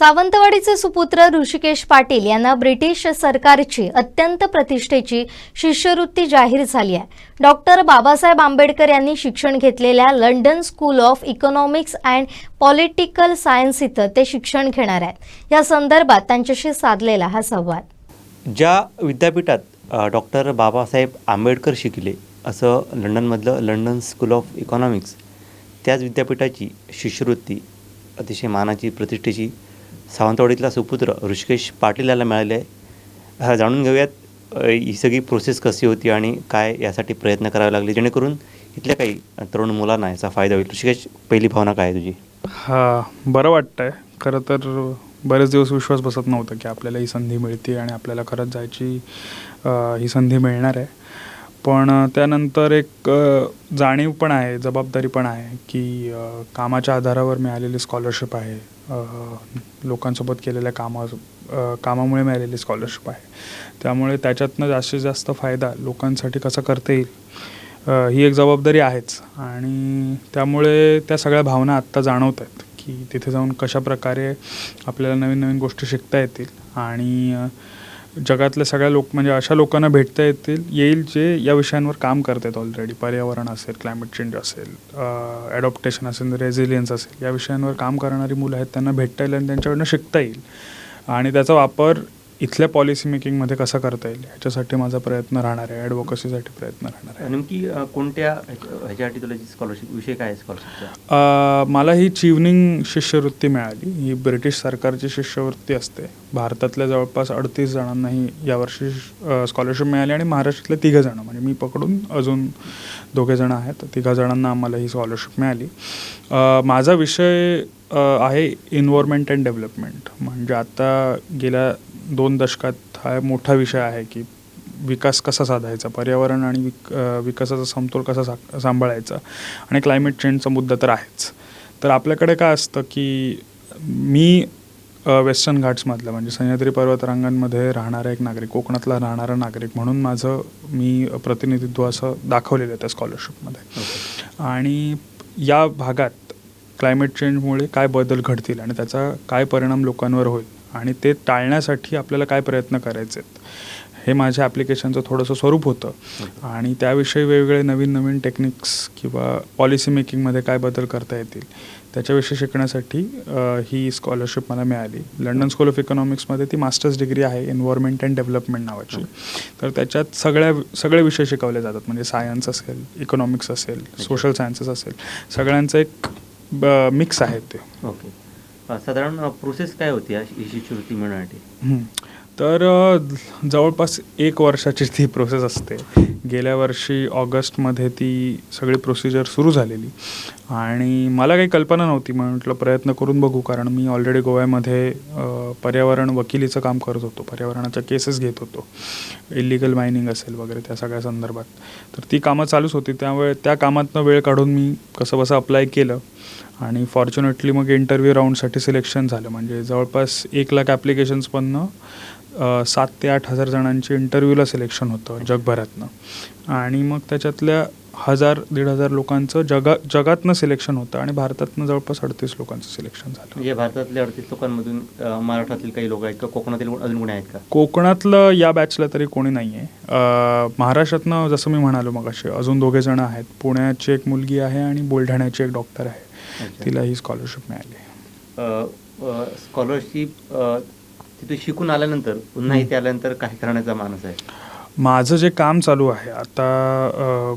सावंतवाडीचे सुपुत्र ऋषिकेश पाटील यांना ब्रिटिश सरकारची अत्यंत प्रतिष्ठेची शिष्यवृत्ती जाहीर झाली आहे. डॉक्टर बाबासाहेब आंबेडकर यांनी शिक्षण घेतलेल्या London School of Economics and Political Science इथं ते शिक्षण घेणार आहेत. या संदर्भात त्यांच्याशी साधलेला हा संवाद. ज्या विद्यापीठात डॉक्टर बाबासाहेब आंबेडकर शिकले असं लंडनमधलं लंडन स्कूल ऑफ इकॉनॉमिक्स त्याच विद्यापीठाची शिष्यवृत्ती अतिशय मानाची प्रतिष्ठेची सावंतवाडीतला सुपुत्र ऋषिकेश पाटील याला मिळाले आहे. हा, जाणून घेऊयात ही सगळी प्रोसेस कशी होती आणि काय यासाठी प्रयत्न करावे लागले जेणेकरून इथल्या काही तरुण मुलांना याचा फायदा होईल. ऋषिकेश पहिली भावना काय तुझी? हा बरं वाटतं आहे खरं तर बरेच दिवस विश्वास बसत नव्हता की आपल्याला ही संधी मिळते आणि आपल्याला खरंच जायची ही संधी मिळणार आहे. पण त्यानंतर एक जाणीव पण आहे जबाबदारी पण आहे की कामाच्या आधारावर मिळालेली स्कॉलरशिप आहे. लोकांसोबत केलेल्या कामा कामामुळे मिळालेली स्कॉलरशिप आहे. त्यामुळे त्याच्यातनं जास्तीत जास्त फायदा लोकांसाठी कसा करता येईल ही एक जबाबदारी आहेच. आणि त्यामुळे त्या सगळ्या भावना आत्ता जाणवत आहेत की तिथे जाऊन कशा प्रकारे आपल्याला नवीन नवीन गोष्टी शिकता येतील आणि जगातल्या सगळ्या लोक म्हणजे अशा लोकांना भेटता येतील येईल जे या विषयांवर काम करतात ऑलरेडी पर्यावरण असेल क्लायमेट चेंज असेल ॲडॉप्टेशन असेल रेझिलियन्स असेल या विषयांवर काम करणारी मुलं आहेत त्यांना भेटता येईल आणि त्यांच्याकडनं शिकता येईल. आणि त्याचा वापर इथल्या पॉलिसी मेकिंगमध्ये कसा करता येईल? ह्याच्यासाठी माझा प्रयत्न राहणार आहे. ॲडव्होकसीसाठी प्रयत्न राहणार आहे. नेमकी अ, कोणत्या ह्याच्या- ह्याच्यासाठी तुला स्कॉलरशिप विषय काय आहे स्कॉलरशिपचा अ, मला ही चिवनिंग शिष्यवृत्ती मिळाली. ही ब्रिटिश सरकारची शिष्यवृत्ती असते. भारतातल्या जवळपास अडतीस जणांना ही यावर्षी स्कॉलरशिप मिळाली आणि महाराष्ट्रातले तिघं जणं. म्हणजे मी पकडून अजून दोघे जणं आहेत. तिघा जणांना आम्हाला ही स्कॉलरशिप मिळाली. अ, माझा विषय अ, आहे इन्व्हायरमेंट अँड डेव्हलपमेंट म्हणजे आता गेल्या दोन दशकात हा मोठा विषय आहे की विकास कसा साधायचा? पर्यावरण आणि विक विकासाचा समतोल कसा सा सांभाळायचा? आणि क्लायमेट चेंजचा मुद्दा तर आहेच. तर आपल्याकडे काय असतं की मी वेस्टर्न घाट्समधलं म्हणजे सह्याद्री पर्वतरांगांमध्ये राहणारा एक नागरिक कोकणातला राहणारा नागरिक म्हणून माझं मी प्रतिनिधित्व असं दाखवलेलं आहे त्या स्कॉलरशिपमध्ये आणि या भागात क्लायमेट चेंजमुळे काय बदल घडतील आणि त्याचा काय परिणाम लोकांवर होईल आणि ते टाळण्यासाठी आपल्याला काय प्रयत्न करायचे आहेत हे माझ्या ॲप्लिकेशनचं थोडंसं स्वरूप होतं. आणि त्याविषयी वेगवेगळे नवीन नवीन टेक्निक्स किंवा पॉलिसी मेकिंगमध्ये काय बदल करता येतील त्याच्याविषयी शिकण्यासाठी ही स्कॉलरशिप मला मिळाली. लंडन स्कूल ऑफ इकॉनॉमिक्समध्ये ती मास्टर्स डिग्री आहे एन्व्हायरमेंट अँड डेव्हलपमेंट नावाची. तर त्याच्यात सगळ्या सगळे विषय शिकवले जातात. म्हणजे सायन्स असेल इकॉनॉमिक्स असेल सोशल सायन्सेस असेल सगळ्यांचं एक मिक्स आहे ते. ओके. साधारण प्रोसेस काय होती ही शिष्यवृत्ती मिळण्यासाठी? तर जवळपास एक वर्षाची ती प्रोसेस असते. गेल्या वर्षी ऑगस्टमध्ये ती सगळी प्रोसिजर सुरू झालेली. आणि मला काही कल्पना नव्हती मग म्हटलं प्रयत्न करून बघू. कारण मी ऑलरेडी गोव्यामध्ये पर्यावरण वकिलीचं काम करत होतो. पर्यावरणाच्या केसेस घेत होतो. इलिगल मायनिंग असेल वगैरे त्या सगळ्या संदर्भात. तर ती कामं चालूच होती. त्यामुळे त्या कामातनं वेळ काढून मी कसं बसं अप्लाय केलं. आणि फॉर्च्युनेटली मग इंटरव्ह्यू राऊंडसाठी सिलेक्शन झालं. म्हणजे जवळपास एक लाख ॲप्लिकेशन्समधनं सात ते आठ हजार जणांची इंटरव्ह्यूला सिलेक्शन होतं जगभरातनं. आणि मग त्याच्यातल्या हजार दीड हजार लोकांचं जगा जगातनं सिलेक्शन होतं आणि भारतातनं जवळपास अडतीस लोकांचं सिलेक्शन झालं. म्हणजे भारतातल्या अडतीस लोकांमधून महाराष्ट्रातील काही लोक आहेत का? कोकणातील कोण- अजून कोणी आहेत का? कोकणातलं या बॅचला तरी कोणी नाही आहे महाराष्ट्रातनं जसं मी म्हणालो मग असे अजून दोघे जण आहेत. पुण्याची एक मुलगी आहे आणि बुलढाण्याची एक डॉक्टर आहे. तिला ही स्कॉलरशिप मिळाली. स्कॉलरशिप तिथे शिकून आल्यानंतर पुन्हा इथे आल्यानंतर काय करण्याचा मानस आहे? माझं जे काम चालू आहे आता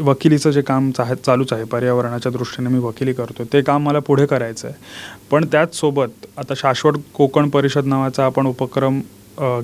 वकिलीचं जे काम चा चालूच आहे पर्यावरणाच्या दृष्टीने मी वकिली करतो ते काम मला पुढे करायचं आहे पण त्याच सोबत आता शाश्वत कोकण परिषद नावाचा आपण उपक्रम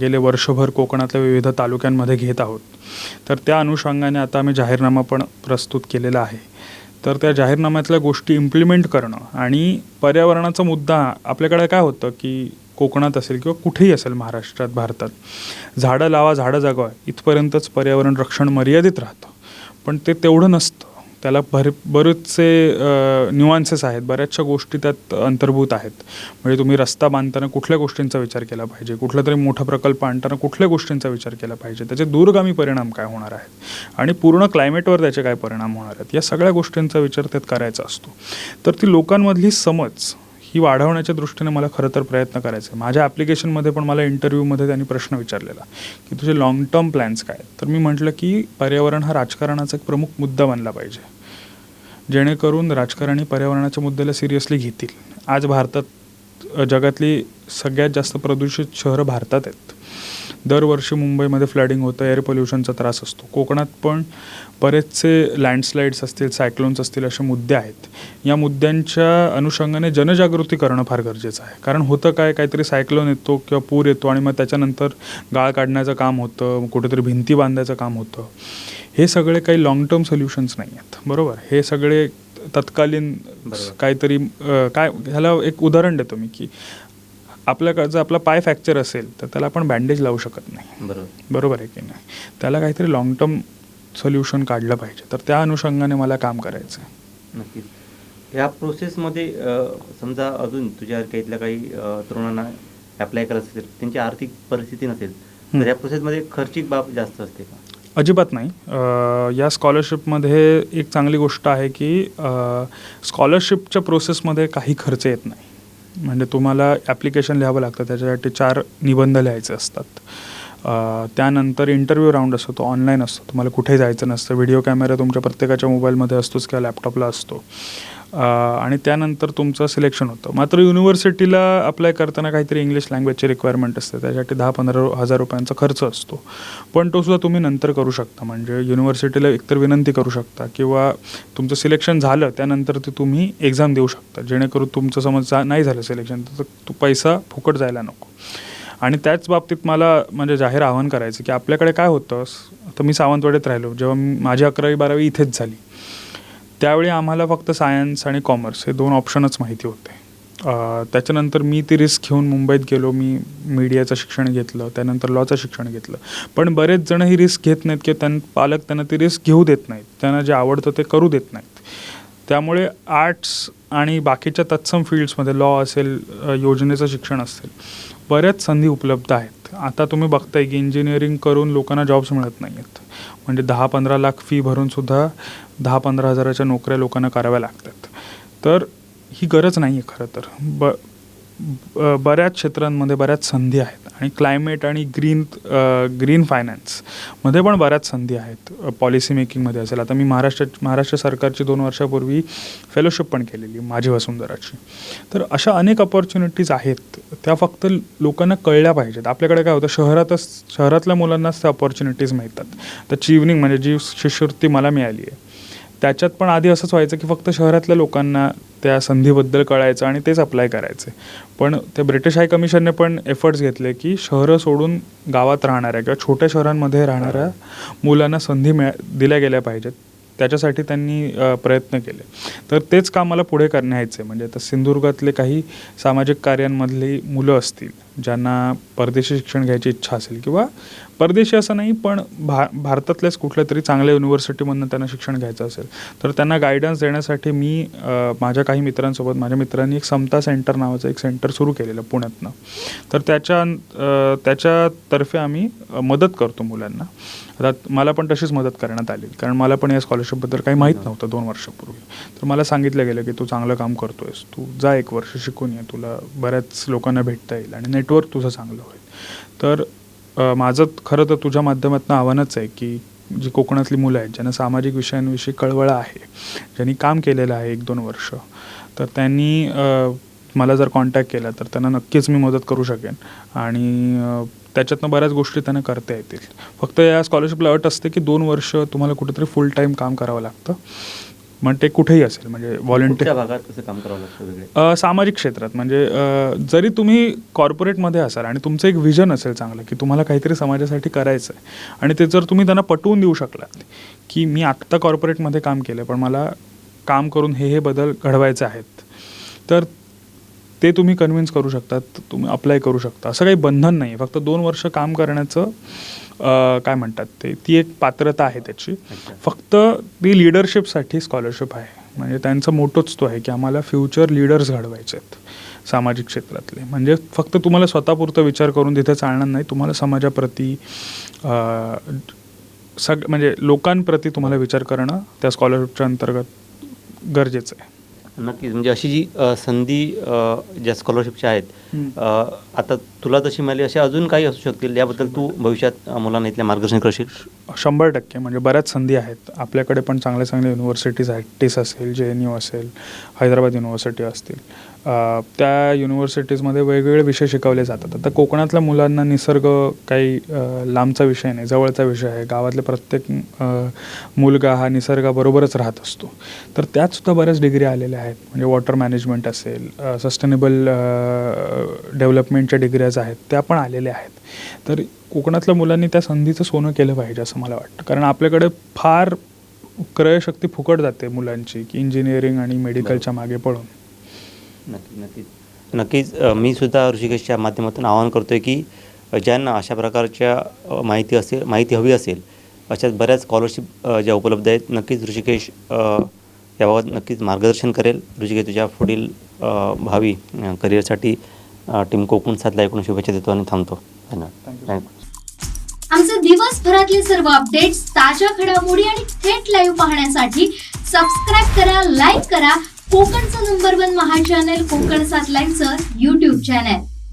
गेले वर्षभर कोकणातल्या विविध तालुक्यांमध्ये घेत आहोत. तर त्या अनुषंगाने आता आम्ही जाहीरनामा पण प्रस्तुत केलेला आहे. तर त्या जाहीरनाम्यातल्या गोष्टी इम्प्लिमेंट करणं आणि पर्यावरणाचा मुद्दा आपल्याकडे काय होतं की कोकणात असेल किंवा कुठेही असेल महाराष्ट्रात भारतात झाडं लावा झाडं जगवा इथपर्यंतच पर्यावरण रक्षण मर्यादित राहतं. पण ते तेवढं नसतं. त्याला भर बरेचसे न्युआन्सेस आहेत. बऱ्याचशा गोष्टी त्यात अंतर्भूत आहेत. म्हणजे तुम्ही रस्ता बांधताना कुठल्या गोष्टींचा विचार केला पाहिजे? कुठला तरी मोठा प्रकल्प आणताना कुठल्या गोष्टींचा विचार केला पाहिजे? त्याचे दूरगामी परिणाम काय होणार आहेत? आणि पूर्ण क्लायमेटवर त्याचे काय परिणाम होणार आहेत? या सगळ्या गोष्टींचा विचार त्यात करायचा असतो. तर ती लोकांमधली समज ही वाढवण्याच्या दृष्टीने मला खरं तर प्रयत्न करायचा आहे. माझ्या ॲप्लिकेशनमध्ये पण मला इंटरव्ह्यूमध्ये त्यांनी प्रश्न विचारलेला की तुझे लाँग टर्म प्लॅन्स काय आहेत? तर मी म्हटलं की पर्यावरण हा राजकारणाचा एक प्रमुख मुद्दा बनला पाहिजे. जेणेकरून राजकारणी पर्यावरणाच्या मुद्द्याला सिरियसली घेतील. आज भारतात जगातली सगळ्यात जास्त प्रदूषित शहरं भारतात आहेत. दरवर्षी मुंबईमध्ये फ्लडिंग होतं एअर पोल्युशनचा त्रास असतो. कोकणात पण बरेचसे लँडस्लाईड्स असतील सायक्लोन्स असतील असे मुद्दे आहेत. या मुद्द्यांच्या अनुषंगाने जनजागृती करणं फार गरजेचं आहे. कारण होतं काय काहीतरी सायक्लोन येतो किंवा पूर येतो आणि मग त्याच्यानंतर गाळ काढण्याचं काम होतं कुठेतरी भिंती बांधायचं काम होतं. हे सगळे काही लाँग टर्म सोल्युशन्स नाही आहेत. बरोबर? हे सगळे तत्कालीन. काहीतरी काय ह्याला एक उदाहरण देतो मी की आपल्या जर आपला पाय फ्रॅक्चर असेल तर त्याला आपण बँडेज लावू शकत नाही. बरोबर. बरोबर आहे की नाही? त्याला काहीतरी लाँग टर्म सोल्युशन काढलं पाहिजे. तर त्या अनुषंगाने मला काम करायचं आहे नक्कीच. या प्रोसेसमध्ये समजा अजून तुझ्या काही इथल्या काही तरुणांना अप्लाय करायचं असेल त्यांची आर्थिक परिस्थिती नसेल. तर या प्रोसेसमध्ये खर्चिक बाब जास्त असते का? अजिबात नाही. या स्कॉलरशिपमध्ये एक चांगली गोष्ट आहे की स्कॉलरशिपच्या प्रोसेसमध्ये काही खर्च येत नाही. म्हणजे तुम्हाला ॲप्लिकेशन लिहावं लागतं. त्याच्यासाठी चार निबंध लिहायचे असतात. त्यानंतर इंटरव्ह्यू राऊंड असतो. तो ऑनलाईन असतो. तुम्हाला कुठे जायचं नसतं. व्हिडिओ कॅमेरा तुमच्या प्रत्येकाच्या मोबाईलमध्ये असतोच किंवा लॅपटॉपला असतो. आणि त्यानंतर तुमचं सिलेक्शन होतं. मात्र युनिव्हर्सिटीला अप्लाय करताना काहीतरी इंग्लिश लँग्वेजची रिक्वायरमेंट असते. त्यासाठी दहा पंधरा हजार रुपयांचा खर्च असतो. पण तो सुद्धा तुम्ही नंतर करू शकता. म्हणजे युनिव्हर्सिटीला एकतर विनंती करू शकता किंवा तुमचं सिलेक्शन झालं त्यानंतर ते तुम्ही एक्झाम देऊ शकता. जेणेकरून तुमचं समज नाही झालं सिलेक्शन तर तो पैसा फुकट जायला नको. आणि त्याच बाबतीत मला म्हणजे जाहीर आवाहन करायचं की आपल्याकडे काय होतं तर मी सावंतवाडीत राहिलो. जेव्हा माझी अकरावी बारावी इथेच झाली. त्यावेळी आम्हाला फक्त सायन्स आणि कॉमर्स हे दोन ऑप्शनच माहिती होते. त्याच्यानंतर मी ती रिस्क घेऊन मुंबईत गेलो मी मीडियाचं शिक्षण घेतलं त्यानंतर लॉचं शिक्षण घेतलं. पण बरेच जण ही रिस्क घेत नाहीत किंवा त्यां पालक त्यांना ती रिस्क घेऊ देत नाहीत. त्यांना जे आवडतं ते करू देत नाहीत. त्यामुळे आर्ट्स आणि बाकीच्या तत्सम फील्ड्समध्ये लॉ असेल योजनेचं शिक्षण असेल बऱ्याच संधी उपलब्ध आहेत. आता तुम्ही बघताय की इंजिनिअरिंग करून लोकांना जॉब्स मिळत नाही आहेत म्हणजे दहा पंधरा लाख फी भरूनसुद्धा दहा पंधरा हजाराच्या नोकऱ्या लोकांना कराव्या लागतात. तर ही गरज नाही आहे खरं तर. ब बऱ्याच क्षेत्रांमध्ये बऱ्याच संधी आहेत. आणि क्लायमेट आणि ग्रीन ग्रीन फायनान्समध्ये पण बऱ्याच संधी आहेत. पॉलिसी मेकिंगमध्ये असेल. आता मी महाराष्ट्र महाराष्ट्र सरकारची दोन वर्षापूर्वी फेलोशिप पण केलेली माझी वसुंधराची. तर अशा अनेक अपॉर्च्युनिटीज आहेत. त्या फक्त लोकांना कळल्या पाहिजेत. आपल्याकडे काय होतं शहरातच शहरातल्या मुलांनाच त्या अपॉर्च्युनिटीज मिळतात. तर चिवनिंग म्हणजे जी शिष्यवृत्ती मला मिळाली आहे त्याच्यात पण आधी असंच व्हायचं की फक्त शहरातल्या लोकांना त्या संधीबद्दल कळायचं आणि तेच अप्लाय करायचे. पण त्या ब्रिटिश हाय कमिशनने पण एफर्ट्स घेतले की शहरं सोडून गावात राहणाऱ्या किंवा छोट्या शहरांमध्ये राहणाऱ्या मुलांना संधी मिळा दिल्या गेल्या पाहिजेत. त्याच्यासाठी त्यांनी प्रयत्न केले. तर तेच काम मला पुढे करण्याचं आहे म्हणजे आता सिंधुदुर्गातले काही सामाजिक कार्यांमधली मुलं असतील ज्यांना परदेशी शिक्षण घ्यायची इच्छा असेल किंवा परदेशी असं नाही पण भा भारतातल्याच कुठल्या तरी चांगल्या युनिव्हर्सिटीमधनं त्यांना शिक्षण घ्यायचं असेल तर त्यांना गायडन्स देण्यासाठी मी माझ्या काही मित्रांसोबत माझ्या मित्रांनी एक समता सेंटर नावाचं एक सेंटर सुरू केलेलं पुण्यातनं. तर त्याच्या त्याच्यातर्फे आम्ही मदत करतो मुलांना. आता मला पण तशीच मदत करण्यात आली कारण मला पण या स्कॉलरशिपबद्दल काही माहीत नव्हतं दोन वर्षापूर्वी. तर मला सांगितलं गेलं की तू चांगलं काम करतोयस तू जा एक वर्ष शिकून ये तुला बऱ्याच लोकांना भेटता येईल आणि नेटवर्क तुझं चांगलं होईल. तर माझं खरं तर तुझ्या माध्यमातून आव्हानच आहे की जी कोकणातली मुलं आहेत ज्यांना सामाजिक विषयांविषयी कळवळ आहे ज्यांनी काम केलेलं आहे एक दोन वर्ष तर त्यांनी मला जर कॉन्टॅक्ट केला तर त्यांना नक्कीच मी मदत करू शकेन. आणि त्याच्यातनं बऱ्याच गोष्टी त्यांना करता येतील. फक्त या स्कॉलरशिपला अट असते की दोन वर्ष तुम्हाला कुठेतरी फुल टाईम काम करावं लागतं. मग ते कुठेही असेल म्हणजे व्हॉलेंटिअर भागात कसं काम करावं लागतं सामाजिक क्षेत्रात म्हणजे जरी तुम्ही कॉर्पोरेटमध्ये असाल आणि तुमचं एक विजन असेल चांगलं की तुम्हाला काहीतरी समाजासाठी करायचं आहे आणि ते जर तुम्ही त्यांना पटवून देऊ शकलात की मी आत्ता कॉर्पोरेटमध्ये काम केलं पण मला काम करून हे हे बदल घडवायचे आहेत तर ते तुम्ही कन्व्हिन्स करू शकता तुम्ही अप्लाय करू शकता. असं काही बंधन नाही आहे फक्त दोन वर्ष काम करण्याचं काय म्हणतात ते ती एक पात्रता आहे त्याची. फक्त ती लिडरशिपसाठी स्कॉलरशिप आहे. म्हणजे त्यांचा मोटोच तो आहे की आम्हाला फ्युचर लीडर्स घडवायचे आहेत सामाजिक क्षेत्रातले. म्हणजे फक्त तुम्हाला स्वतःपुरतं विचार करून तिथे चालणार नाही. तुम्हाला समाजाप्रती सग म्हणजे लोकांप्रती तुम्हाला विचार करणं त्या स्कॉलरशिपच्या अंतर्गत गरजेचं आहे. नक्कीच म्हणजे अशी जी अ, संधी अ, ज्या स्कॉलरशिपच्या आहेत. अ, आता तुला तशी मिळाली अशा अजून काही असू शकतील याबद्दल तू भविष्यात मुलांना इथल्या मार्गदर्शन करशील? शंभर टक्के. म्हणजे बऱ्याच संधी आहेत. आपल्याकडे पण चांगल्या चांगल्या युनिव्हर्सिटीज आहेत टीस असेल जे एन यू असेल हैदराबाद युनिव्हर्सिटी असतील. त्या युनिव्हर्सिटीजमध्ये वेगवेगळे विषय शिकवले जातात. आता कोकणातल्या मुलांना निसर्ग काही लांबचा विषय नाही जवळचा विषय आहे. गावातले प्रत्येक मुलगा हा निसर्गाबरोबरच राहत असतो. तर त्यातसुद्धा बऱ्याच डिग्री आलेल्या आहेत. म्हणजे वॉटर मॅनेजमेंट असेल सस्टेनेबल डेव्हलपमेंटच्या डिग्र्याज आहेत त्या पण आलेल्या आहेत. तर कोकणातल्या मुलांनी त्या संधीचं सोनं केलं पाहिजे असं मला वाटतं. कारण आपल्याकडे फार क्रयशक्ती फुकट जाते मुलांची की इंजिनिअरिंग आणि मेडिकलच्या मागे पळून. नक्की नक्कीच नक्कीच मी सुद्धा ऋषिकेशच्या माध्यमातून आवाहन करतो आहे की ज्यांना अशा प्रकारच्या माहिती असेल माहिती हवी असेल अशा बऱ्याच स्कॉलरशिप ज्या उपलब्ध आहेत नक्कीच ऋषिकेश याबाबत नक्कीच मार्गदर्शन करेल. ऋषिकेश तुझ्या पुढील भावी करिअरसाठी टीम कोकण सातला एकूण शुभेच्छा देतो आणि थांबतो. धन्यवाद. थँक्यू आमचे दिवसभरातले सर्व अपडेट्स ताज्या घडामोडी आणि थेट लाईव्ह पाहण्यासाठी सबस्क्राईब करा लाईक करा. कोकणचं number one Maha channel Kokan सात लाईव्हचं युट्यूब चॅनल